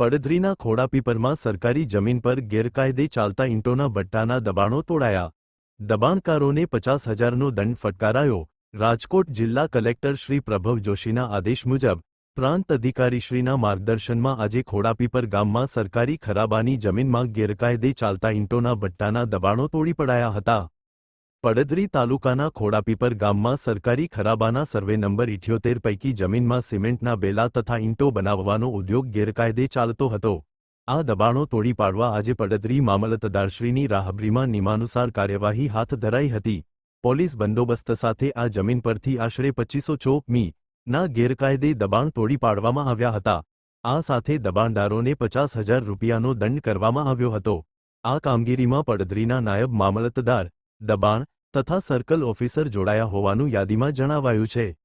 પડધરીના ખોડાપીપરમાં સરકારી જમીન પર ગેરકાયદે ચાલતા ઈંટોના ભટ્ટાના દબાણો તોડાયા. દબાણકારોને પચાસ હજારનો દંડ ફટકારાયો. રાજકોટ જિલ્લા કલેક્ટર શ્રી પ્રભવ જોશીના આદેશ મુજબ, પ્રાંત અધિકારીશ્રીના માર્ગદર્શનમાં આજે ખોડાપીપર ગામમાં સરકારી ખરાબાની જમીનમાં ગેરકાયદે ચાલતા ઈંટોના ભટ્ટાના દબાણો તોડી પડાયા હતા. પડદરી તાલુકાના ખોડાપીપર ગામમાં સરકારી ખરાબાના સર્વે નંબર ઇઠ્યોતેર પૈકી જમીનમાં સિમેન્ટના બેલા તથા ઈંટો બનાવવાનો ઉદ્યોગ ગેરકાયદે ચાલતો હતો. આ દબાણો તોડી પાડવા આજે પડદરી મામલતદારશ્રીની રાહબરીમાં નિયમાનુસાર કાર્યવાહી હાથ ધરાઈ હતી. પોલીસ બંદોબસ્ત સાથે આ જમીન પરથી આશરે પચીસો ચોક મી ના ગેરકાયદે દબાણ તોડી પાડવામાં આવ્યા હતા. આ સાથે દબાણદારોને પચાસ હજાર રૂપિયાનો દંડ કરવામાં આવ્યો હતો. આ કામગીરીમાં પડદરીના નાયબ મામલતદાર દબાણ તથા સર્કલ ઓફિસર જોડાયા હોવાનું યાદીમાં જણાવાયું છે.